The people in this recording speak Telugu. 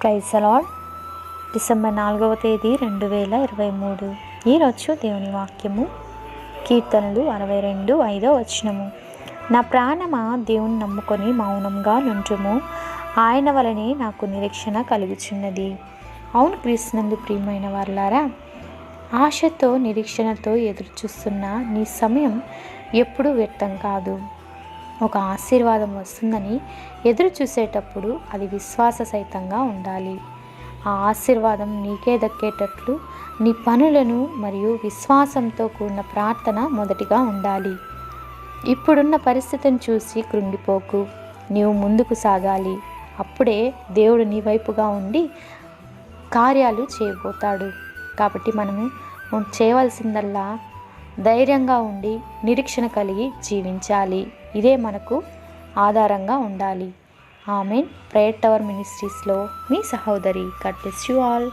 ప్రైజ్ అలాడ్ డిసెంబర్ నాలుగవ తేదీ రెండు వేల ఇరవై మూడు. ఈరోజు దేవుని వాక్యము కీర్తనలు అరవై రెండు ఐదో వచనము. నా ప్రాణమా దేవుని నమ్ముకొని మౌనంగా నుంచుము ఆయన వలనే నాకు నిరీక్షణ కలుగుచున్నది. అవును క్రీస్తునందు ప్రియమైన వాళ్ళారా ఆశతో నిరీక్షణతో ఎదురు చూస్తున్న నీ సమయం ఎప్పుడూ వ్యర్థం కాదు. ఒక ఆశీర్వాదం వస్తుందని ఎదురు చూసేటప్పుడు అది విశ్వాస సహితంగా ఉండాలి. ఆ ఆశీర్వాదం నీకే దక్కేటట్లు నీ పనులను మరియు విశ్వాసంతో కూడిన ప్రార్థన మొదటిగా ఉండాలి. ఇప్పుడున్న పరిస్థితిని చూసి కృంగిపోకు. నీవు ముందుకు సాగాలి. అప్పుడే దేవుడు నీ వైపుగా ఉండి కార్యాలు చేయబోతాడు. కాబట్టి మనము చేయవలసిందల్లా ధైర్యంగా ఉండి నిరీక్షణ కలిగి జీవించాలి. ఇదే మనకు ఆధారంగా ఉండాలి. ఆమెన్. ప్రేయర్ టవర్ మినిస్ట్రీస్లో మీ సహోదరి. కట్ యు ఆల్.